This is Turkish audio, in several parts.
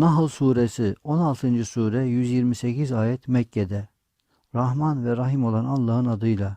Nahl suresi 16. sure 128 ayet Mekke'de. Rahman ve Rahim olan Allah'ın adıyla.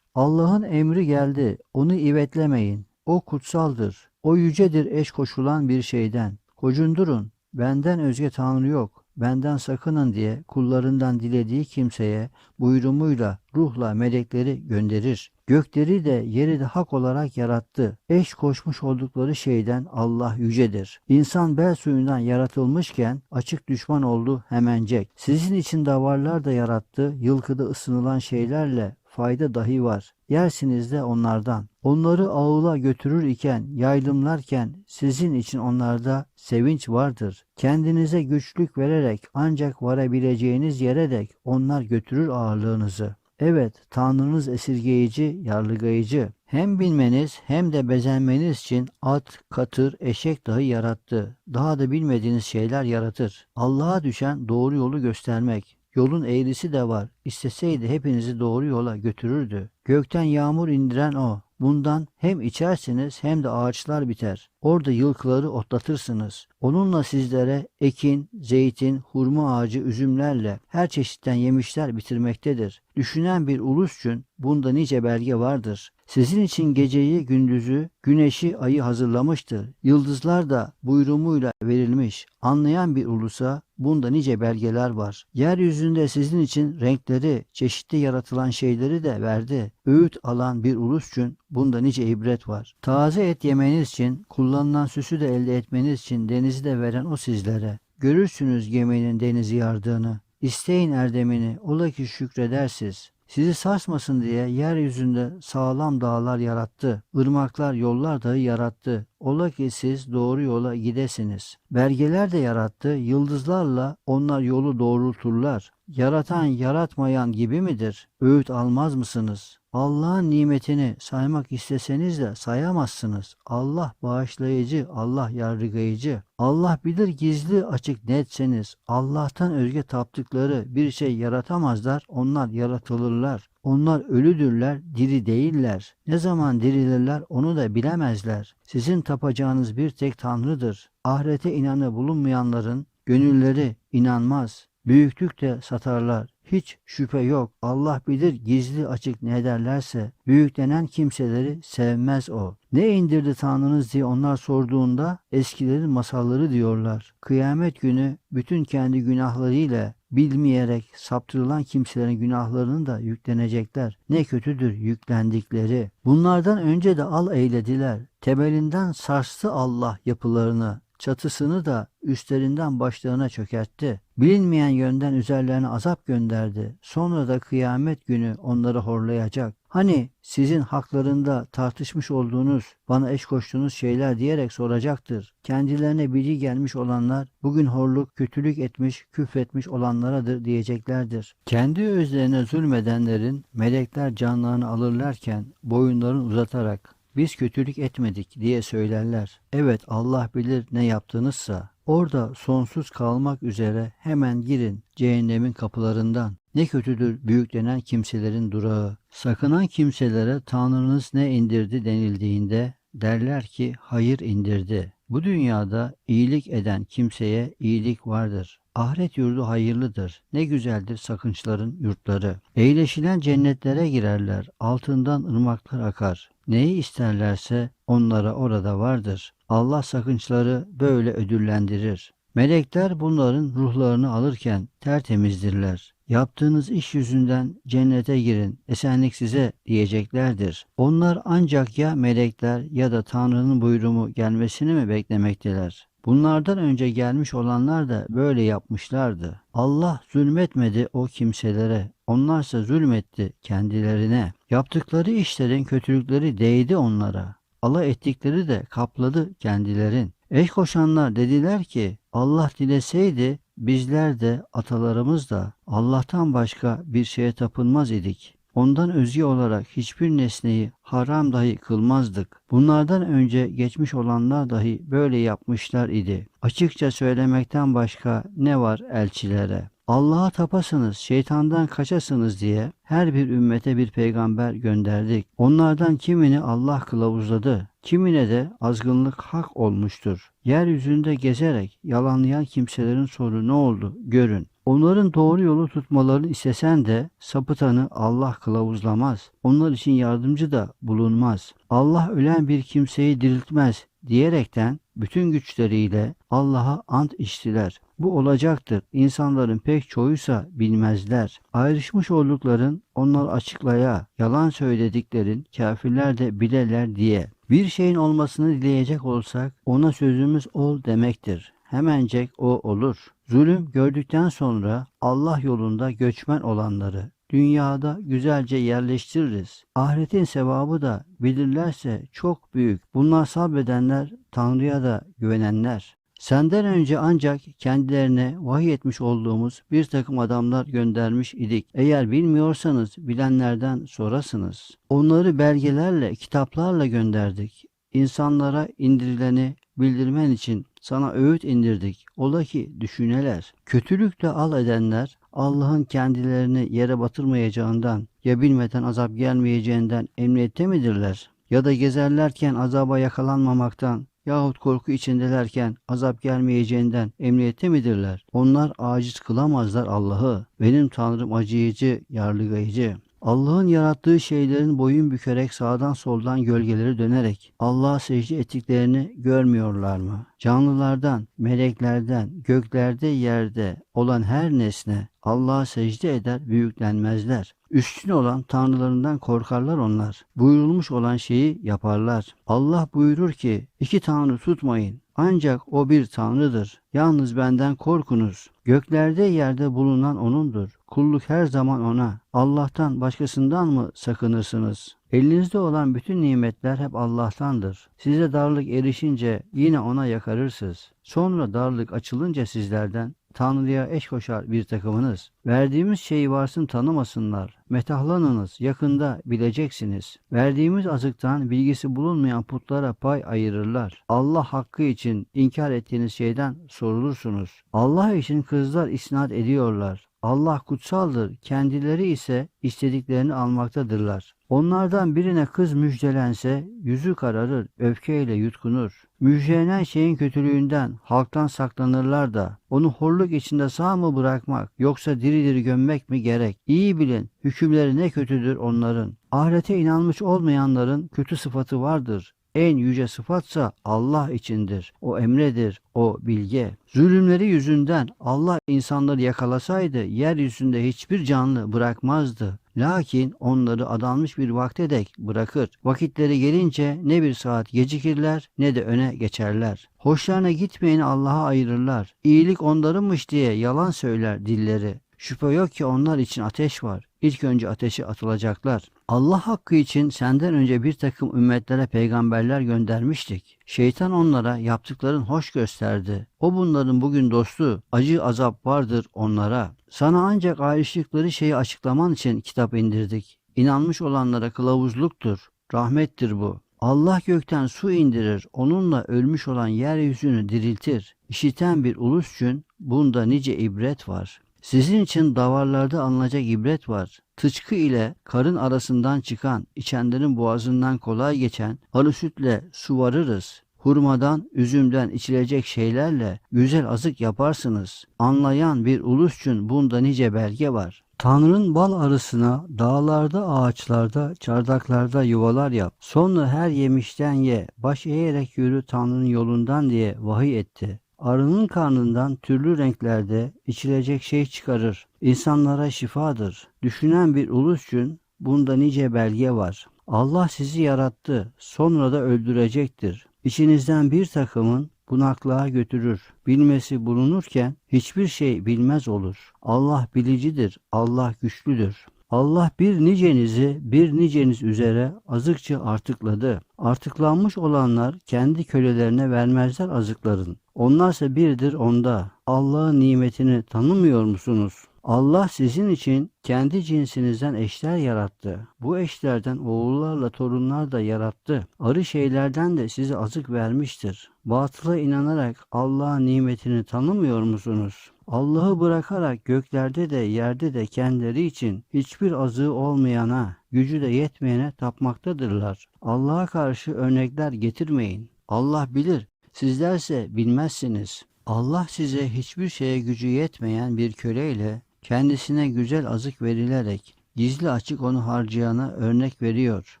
Allah'ın emri geldi. Onu ivetlemeyin. O kutsaldır. O yücedir eş koşulan bir şeyden. Kocundurun. Benden özge Tanrı yok. Benden sakının diye kullarından dilediği kimseye buyurumuyla, ruhla melekleri gönderir. Gökleri de yeri de hak olarak yarattı. Eş koşmuş oldukları şeyden Allah yücedir. İnsan bel suyundan yaratılmışken açık düşman oldu hemencek. Sizin için davarlar da yarattı. Yılkıda ısınılan şeylerle fayda dahi var. Yersiniz de onlardan. Onları ağıla götürür iken, yaylımlarken sizin için onlarda sevinç vardır. Kendinize güçlük vererek ancak varabileceğiniz yere dek onlar götürür ağırlığınızı. Evet, Tanrınız esirgeyici, yarlıgayıcı. Hem bilmeniz hem de bezenmeniz için at, katır, eşek dahi yarattı. Daha da bilmediğiniz şeyler yaratır. Allah'a düşen doğru yolu göstermek. Yolun eğrisi de var. İsteseydi hepinizi doğru yola götürürdü. Gökten yağmur indiren o. Bundan hem içersiniz hem de ağaçlar biter. Orada yılkıları otlatırsınız. Onunla sizlere ekin, zeytin, hurma ağacı, üzümlerle her çeşitten yemişler bitirmektedir. Düşünen bir ulus için bunda nice belge vardır. Sizin için geceyi, gündüzü, güneşi, ayı hazırlamıştır. Yıldızlar da buyrumuyla verilmiş. Anlayan bir ulusa bunda nice belgeler var. Yeryüzünde sizin için renkleri, çeşitli yaratılan şeyleri de verdi. Öğüt alan bir ulus için bunda nice ibret var. Taze et yemeniz için, kullanılan süsü de elde etmeniz için denizi de veren o sizlere. Görürsünüz geminin denizi yardığını. İsteyin erdemini, ola ki şükredersiz. Sizi sarsmasın diye yeryüzünde sağlam dağlar yarattı. Irmaklar, yollar dahi yarattı. Ola ki siz doğru yola gidesiniz. Belgeler de yarattı. Yıldızlarla onlar yolu doğrulturlar. Yaratan yaratmayan gibi midir? Öğüt almaz mısınız? Allah'ın nimetini saymak isteseniz de sayamazsınız. Allah bağışlayıcı, Allah yargılayıcı. Allah bilir gizli açık netseniz. Allah'tan özge taptıkları bir şey yaratamazlar, onlar yaratılırlar. Onlar ölüdürler, diri değiller. Ne zaman dirilirler onu da bilemezler. Sizin tapacağınız bir tek Tanrı'dır. Ahirete inanı bulunmayanların gönülleri inanmaz. Büyüklük de satarlar. Hiç şüphe yok. Allah bilir gizli açık ne derlerse. Büyüklenen kimseleri sevmez o. Ne indirdi Tanrınız diye onlar sorduğunda eskilerin masalları diyorlar. Kıyamet günü bütün kendi günahlarıyla bilmeyerek saptırılan kimselerin günahlarını da yüklenecekler. Ne kötüdür yüklendikleri. Bunlardan önce de al eylediler. Temelinden sarstı Allah yapılarını. Çatısını da üstlerinden başlarına çökertti. Bilinmeyen yönden üzerlerine azap gönderdi. Sonra da kıyamet günü onları horlayacak. Hani sizin haklarında tartışmış olduğunuz, bana eş koştuğunuz şeyler diyerek soracaktır. Kendilerine bilgi gelmiş olanlar, bugün horluk, kötülük etmiş, küfretmiş olanlaradır diyeceklerdir. Kendi özlerine zulmedenlerin melekler canlarını alırlarken boyunlarını uzatarak biz kötülük etmedik diye söylerler. Evet Allah bilir ne yaptığınızsa. Orada sonsuz kalmak üzere hemen girin cehennemin kapılarından. Ne kötüdür büyüklenen kimselerin durağı. Sakınan kimselere Tanrınız ne indirdi denildiğinde derler ki hayır indirdi. Bu dünyada iyilik eden kimseye iyilik vardır. Ahiret yurdu hayırlıdır. Ne güzeldir sakınçların yurtları. Eğleşilen cennetlere girerler. Altından ırmaklar akar. Neyi isterlerse onlara orada vardır. Allah sakınçları böyle ödüllendirir. Melekler bunların ruhlarını alırken tertemizdirler. Yaptığınız iş yüzünden cennete girin, esenlik size diyeceklerdir. Onlar ancak ya melekler ya da Tanrı'nın buyrumu gelmesini mi beklemekteler? Bunlardan önce gelmiş olanlar da böyle yapmışlardı. Allah zulmetmedi o kimselere. Onlarsa zulmetti kendilerine. Yaptıkları işlerin kötülükleri değdi onlara. Allah ettikleri de kapladı kendilerin. Eş koşanlar dediler ki Allah dileseydi bizler de atalarımız da Allah'tan başka bir şeye tapınmaz idik. Ondan özge olarak hiçbir nesneyi haram dahi kılmazdık. Bunlardan önce geçmiş olanlar dahi böyle yapmışlar idi. Açıkça söylemekten başka ne var elçilere? Allah'a tapasınız, şeytandan kaçasınız diye her bir ümmete bir peygamber gönderdik. Onlardan kimini Allah kılavuzladı, kimine de azgınlık hak olmuştur. Yeryüzünde gezerek yalanlayan kimselerin sonu ne oldu görün. Onların doğru yolu tutmalarını istesen de sapıtanı Allah kılavuzlamaz. Onlar için yardımcı da bulunmaz. Allah ölen bir kimseyi diriltmez diyerekten bütün güçleriyle Allah'a ant içtiler. Bu olacaktır. İnsanların pek çoğuysa bilmezler. Ayrışmış oldukların onlar açıklaya, yalan söylediklerin kafirler de bilerler diye. Bir şeyin olmasını dileyecek olsak ona sözümüz ol demektir. Hemencek o olur. Zulüm gördükten sonra Allah yolunda göçmen olanları dünyada güzelce yerleştiririz. Ahiretin sevabı da bilirlerse çok büyük. Bunlar sabredenler, Tanrı'ya da güvenenler. Senden önce ancak kendilerine vahiy etmiş olduğumuz bir takım adamlar göndermiş idik. Eğer bilmiyorsanız bilenlerden sorasınız. Onları belgelerle, kitaplarla gönderdik. İnsanlara indirileni bildirmen için sana öğüt indirdik. Ola ki düşüneler. Kötülükle al edenler Allah'ın kendilerini yere batırmayacağından ya bilmeden azap gelmeyeceğinden emniyette midirler? Ya da gezerlerken azaba yakalanmamaktan yahut korku içindelerken azap gelmeyeceğinden emniyette midirler? Onlar aciz kılamazlar Allah'ı. Benim Tanrım acıyıcı, yarlıgayıcı. Allah'ın yarattığı şeylerin boyun bükerek sağdan soldan gölgeleri dönerek Allah'a secde ettiklerini görmüyorlar mı? Canlılardan, meleklerden, göklerde yerde olan her nesne Allah'a secde eder, büyüklenmezler. Üstün olan tanrılarından korkarlar onlar. Buyurulmuş olan şeyi yaparlar. Allah buyurur ki, iki tanrı tutmayın. Ancak o bir tanrıdır. Yalnız benden korkunuz. Göklerde yerde bulunan O'nundur. Kulluk her zaman O'na. Allah'tan başkasından mı sakınırsınız? Elinizde olan bütün nimetler hep Allah'tandır. Size darlık erişince yine O'na yakarırsınız. Sonra darlık açılınca sizlerden Tanrı'ya eş koşar bir takımınız. Verdiğimiz şeyi varsın tanımasınlar. Metahlanınız, yakında bileceksiniz. Verdiğimiz azıktan bilgisi bulunmayan putlara pay ayırırlar. Allah hakkı için inkar ettiğiniz şeyden sorulursunuz. Allah için kızlar isnat ediyorlar. Allah kutsaldır, kendileri ise istediklerini almaktadırlar. Onlardan birine kız müjdelense yüzü kararır, öfkeyle yutkunur. Müjdelenen şeyin kötülüğünden halktan saklanırlar da onu horluk içinde sağ mı bırakmak yoksa diri diri gömmek mi gerek? İyi bilin hükümleri ne kötüdür onların. Ahirete inanmış olmayanların kötü sıfatı vardır. En yüce sıfatsa Allah içindir. O emredir, o bilge. Zulümleri yüzünden Allah insanları yakalasaydı yeryüzünde hiçbir canlı bırakmazdı. Lakin onları adanmış bir vakte dek bırakır. Vakitleri gelince ne bir saat gecikirler ne de öne geçerler. Hoşlarına gitmeyeni Allah'a ayırırlar. İyilik onlarınmış diye yalan söyler dilleri. Şüphe yok ki onlar için ateş var. İlk önce ateşe atılacaklar. Allah hakkı için senden önce bir takım ümmetlere peygamberler göndermiştik. Şeytan onlara yaptıkların hoş gösterdi. O bunların bugün dostu, acı azap vardır onlara. Sana ancak ayrıştıkları şeyi açıklaman için kitap indirdik. İnanmış olanlara kılavuzluktur, rahmettir bu. Allah gökten su indirir, onunla ölmüş olan yeryüzünü diriltir. İşiten bir ulus için bunda nice ibret var. Sizin için davarlarda alınacak ibret var. Tıçkı ile karın arasından çıkan, içenlerin boğazından kolay geçen arı sütle su varırız. Hurmadan, üzümden içilecek şeylerle güzel azık yaparsınız. Anlayan bir ulus için bunda nice belge var. Tanrı'nın bal arısına dağlarda, ağaçlarda, çardaklarda yuvalar yap. Sonra her yemişten ye, baş eğerek yürü Tanrı'nın yolundan diye vahiy etti. Arının karnından türlü renklerde içilecek şey çıkarır. İnsanlara şifadır. Düşünen bir ulus bunda nice belge var. Allah sizi yarattı, sonra da öldürecektir. İçinizden bir takımın bunaklığa götürür. Bilmesi bulunurken hiçbir şey bilmez olur. Allah bilicidir, Allah güçlüdür. Allah bir nicenizi bir niceniz üzere azıkça artıkladı. Artıklanmış olanlar kendi kölelerine vermezler azıkların. Onlarsa birdir onda. Allah'ın nimetini tanımıyor musunuz? Allah sizin için kendi cinsinizden eşler yarattı. Bu eşlerden oğullarla torunlar da yarattı. Arı şeylerden de size azık vermiştir. Batıla inanarak Allah'ın nimetini tanımıyor musunuz? Allah'ı bırakarak göklerde de yerde de kendileri için hiçbir azığı olmayana, gücü de yetmeyene tapmaktadırlar. Allah'a karşı örnekler getirmeyin. Allah bilir, sizlerse bilmezsiniz. Allah size hiçbir şeye gücü yetmeyen bir köleyle kendisine güzel azık verilerek gizli açık onu harcayana örnek veriyor.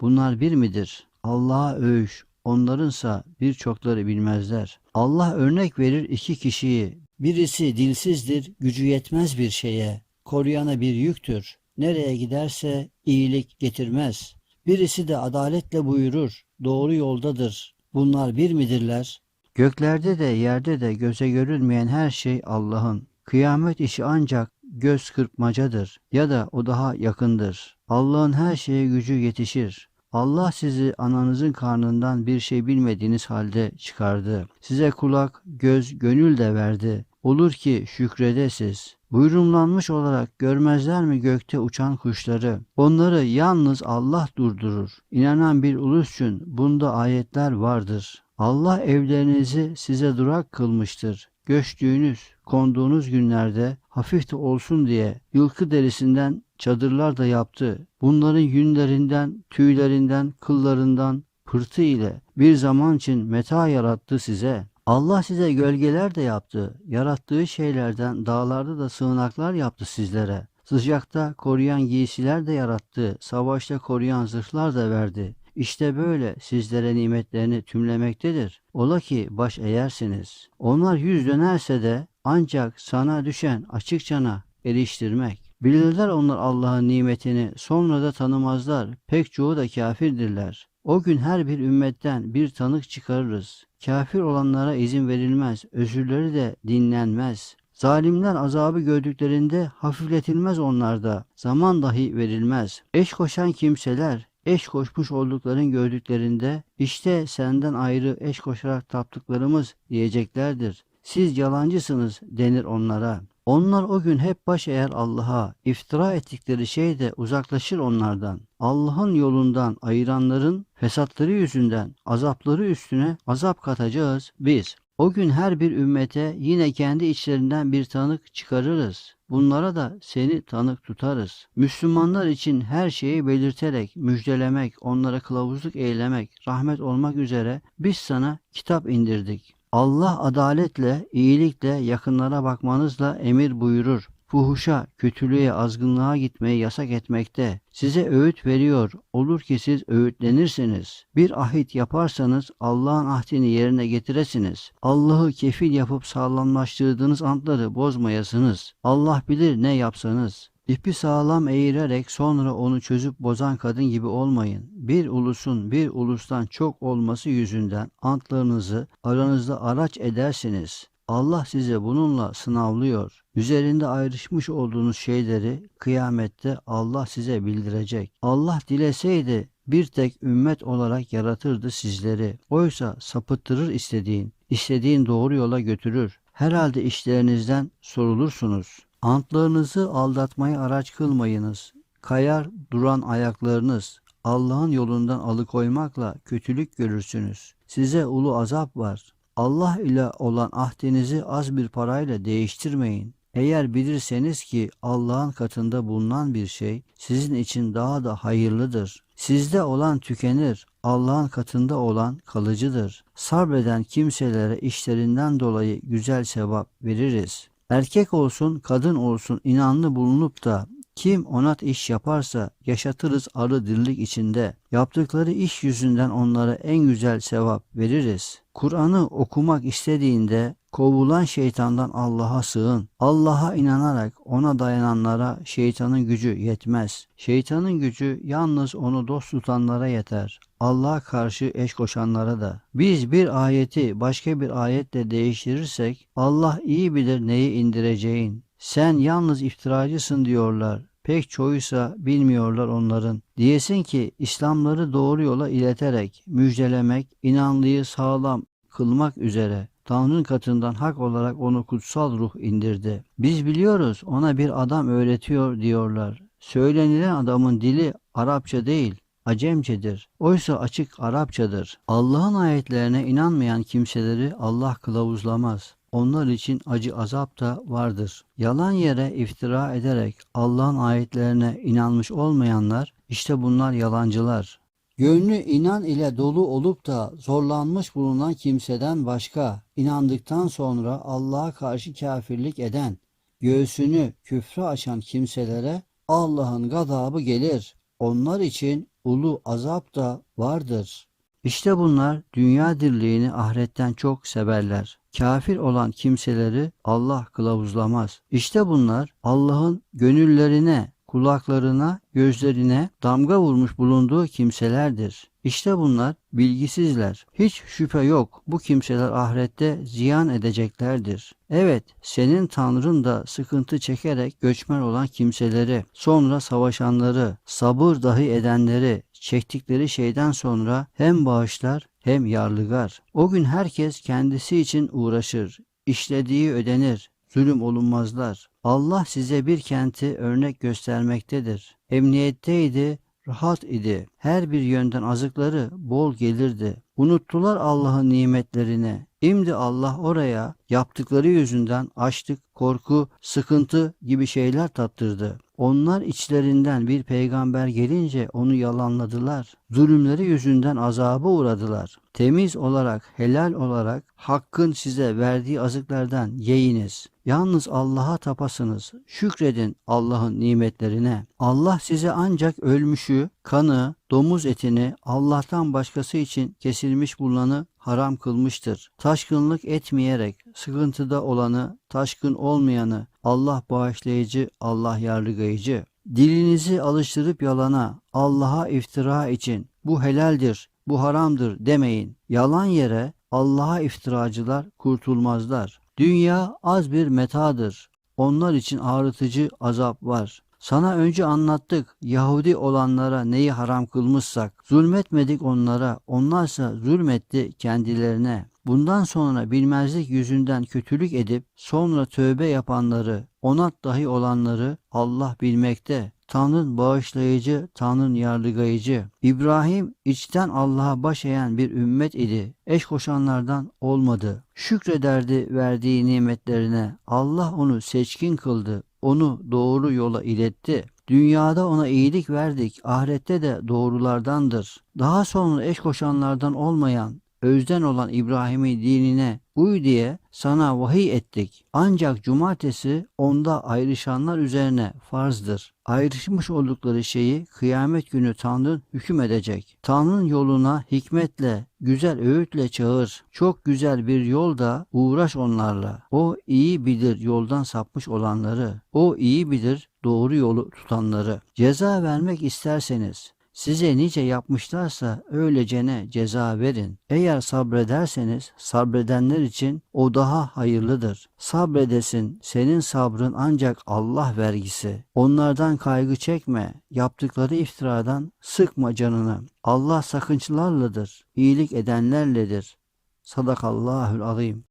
Bunlar bir midir? Allah'a övüş, onlarınsa birçokları bilmezler. Allah örnek verir iki kişiyi. Birisi dilsizdir, gücü yetmez bir şeye, koruyana bir yüktür. Nereye giderse iyilik getirmez. Birisi de adaletle buyurur, doğru yoldadır. Bunlar bir midirler? Göklerde de yerde de göze görülmeyen her şey Allah'ın. Kıyamet işi ancak göz kırpmacadır ya da o daha yakındır. Allah'ın her şeye gücü yetişir. Allah sizi ananızın karnından bir şey bilmediğiniz halde çıkardı. Size kulak, göz, gönül de verdi. Olur ki şükredesiz. Buyurumlanmış olarak görmezler mi gökte uçan kuşları? Onları yalnız Allah durdurur. İnanan bir ulus için bunda ayetler vardır. Allah evlerinizi size durak kılmıştır. Göçtüğünüz, konduğunuz günlerde hafif de olsun diye yılkı derisinden çadırlar da yaptı. Bunların yünlerinden, tüylerinden, kıllarından, pırtı ile bir zaman için meta yarattı size. Allah size gölgeler de yaptı. Yarattığı şeylerden dağlarda da sığınaklar yaptı sizlere. Sıcakta koruyan giysiler de yarattı. Savaşta koruyan zırhlar da verdi. İşte böyle sizlere nimetlerini tümlemektedir. Ola ki baş eğersiniz. Onlar yüz dönerse de ancak sana düşen açıkçana eriştirmek. Bilirler onlar Allah'ın nimetini sonra da tanımazlar. Pek çoğu da kafirdirler. O gün her bir ümmetten bir tanık çıkarırız. Kafir olanlara izin verilmez, özürleri de dinlenmez. Zalimler azabı gördüklerinde hafifletilmez onlarda, zaman dahi verilmez. Eş koşan kimseler, eş koşmuş olduklarını gördüklerinde, işte senden ayrı eş koşarak taptıklarımız diyeceklerdir. Siz yalancısınız denir onlara. Onlar o gün hep baş eğer Allah'a, iftira ettikleri şey de uzaklaşır onlardan. Allah'ın yolundan ayıranların fesatları yüzünden azapları üstüne azap katacağız biz. O gün her bir ümmete yine kendi içlerinden bir tanık çıkarırız. Bunlara da seni tanık tutarız. Müslümanlar için her şeyi belirterek, müjdelemek, onlara kılavuzluk eylemek, rahmet olmak üzere biz sana kitap indirdik. Allah adaletle, iyilikle yakınlara bakmanızla emir buyurur. Fuhuşa, kötülüğe, azgınlığa gitmeyi yasak etmekte. Size öğüt veriyor. Olur ki siz öğütlenirsiniz. Bir ahit yaparsanız Allah'ın ahdini yerine getiresiniz. Allah'ı kefil yapıp sağlamlaştırdığınız antları bozmayasınız. Allah bilir ne yapsanız. İpi sağlam eğirerek sonra onu çözüp bozan kadın gibi olmayın. Bir ulusun bir ulustan çok olması yüzünden antlarınızı aranızda araç edersiniz. Allah size bununla sınavlıyor. Üzerinde ayrışmış olduğunuz şeyleri kıyamette Allah size bildirecek. Allah dileseydi bir tek ümmet olarak yaratırdı sizleri. Oysa sapıttırır istediğin, istediğin doğru yola götürür. Herhalde işlerinizden sorulursunuz. Antlarınızı aldatmayı araç kılmayınız. Kayar duran ayaklarınız Allah'ın yolundan alıkoymakla kötülük görürsünüz. Size ulu azap var. Allah ile olan ahdinizi az bir parayla değiştirmeyin. Eğer bilirseniz ki Allah'ın katında bulunan bir şey sizin için daha da hayırlıdır. Sizde olan tükenir, Allah'ın katında olan kalıcıdır. Sabreden kimselere işlerinden dolayı güzel sevap veririz. Erkek olsun, kadın olsun inanlı bulunup da kim onat iş yaparsa yaşatırız arı dirlik içinde. Yaptıkları iş yüzünden onlara en güzel sevap veririz. Kur'an'ı okumak istediğinde kovulan şeytandan Allah'a sığın. Allah'a inanarak ona dayananlara şeytanın gücü yetmez. Şeytanın gücü yalnız onu dost tutanlara yeter. Allah'a karşı eş koşanlara da. Biz bir ayeti başka bir ayetle değiştirirsek Allah iyi bilir neyi indireceğin. Sen yalnız iftiracısın diyorlar. Pek çoğuysa bilmiyorlar onların. Diyesin ki İslamları doğru yola ileterek, müjdelemek, inanlıyı sağlam kılmak üzere Tanrı'nın katından hak olarak onu kutsal ruh indirdi. Biz biliyoruz ona bir adam öğretiyor diyorlar. Söylenilen adamın dili Arapça değil, Acemcedir. Oysa açık Arapçadır. Allah'ın ayetlerine inanmayan kimseleri Allah kılavuzlamaz. Onlar için acı azap da vardır. Yalan yere iftira ederek Allah'ın ayetlerine inanmış olmayanlar işte bunlar yalancılar. Gönlü inan ile dolu olup da zorlanmış bulunan kimseden başka inandıktan sonra Allah'a karşı kafirlik eden, göğsünü küfre açan kimselere Allah'ın gazabı gelir. Onlar için ulu azap da vardır. İşte bunlar dünya dirliğini ahiretten çok severler. Kafir olan kimseleri Allah kılavuzlamaz. İşte bunlar Allah'ın gönüllerine, kulaklarına, gözlerine damga vurmuş bulunduğu kimselerdir. İşte bunlar bilgisizler. Hiç şüphe yok bu kimseler ahirette ziyan edeceklerdir. Evet, senin Tanrın da sıkıntı çekerek göçmen olan kimseleri, sonra savaşanları, sabır dahi edenleri, çektikleri şeyden sonra hem bağışlar hem yarlıgar. O gün herkes kendisi için uğraşır, işlediği ödenir, zulüm olunmazlar. Allah size bir kenti örnek göstermektedir. Emniyetteydi, rahat idi. Her bir yönden azıkları bol gelirdi. Unuttular Allah'ın nimetlerini. Şimdi Allah oraya yaptıkları yüzünden açlık, korku, sıkıntı gibi şeyler tattırdı. Onlar içlerinden bir peygamber gelince onu yalanladılar. Zulümleri yüzünden azaba uğradılar. Temiz olarak, helal olarak hakkın size verdiği azıklardan yiyiniz. Yalnız Allah'a tapasınız. Şükredin Allah'ın nimetlerine. Allah size ancak ölmüşü, kanı, domuz etini Allah'tan başkası için kesilmiş bulunanı haram kılmıştır. Taşkınlık etmeyerek sıkıntıda olanı, taşkın olmayanı Allah bağışlayıcı, Allah yargılayıcı. Dilinizi alıştırıp yalana, Allah'a iftira için bu helaldir, bu haramdır demeyin. Yalan yere Allah'a iftiracılar kurtulmazlar. Dünya az bir metadır. Onlar için ağrıtıcı azap var. Sana önce anlattık Yahudi olanlara neyi haram kılmışsak. Zulmetmedik onlara, onlarsa zulmetti kendilerine. Bundan sonra bilmezlik yüzünden kötülük edip sonra tövbe yapanları, onat dahi olanları Allah bilmekte. Tanrın bağışlayıcı, Tanrın yargılayıcı. İbrahim içten Allah'a baş eğen bir ümmet idi. Eş koşanlardan olmadı. Şükrederdi verdiği nimetlerine. Allah onu seçkin kıldı. Onu doğru yola iletti. Dünyada ona iyilik verdik, ahirette de doğrulardandır. Daha sonra eş koşanlardan olmayan, özden olan İbrahim'in dinine uy diye sana vahiy ettik. Ancak cumartesi onda ayrışanlar üzerine farzdır. Ayrışmış oldukları şeyi kıyamet günü Tanrı hüküm edecek. Tanrı'nın yoluna hikmetle, güzel öğütle çağır. Çok güzel bir yolda uğraş onlarla. O iyi bilir yoldan sapmış olanları. O iyi bilir doğru yolu tutanları. Ceza vermek isterseniz Size nice yapmışlarsa öylecene ceza verin. Eğer sabrederseniz sabredenler için o daha hayırlıdır. Sabredesin senin sabrın ancak Allah vergisi. Onlardan kaygı çekme. Yaptıkları iftiradan sıkma canını. Allah sakınçlarladır. İyilik edenlerledir. Sadakallahül azim.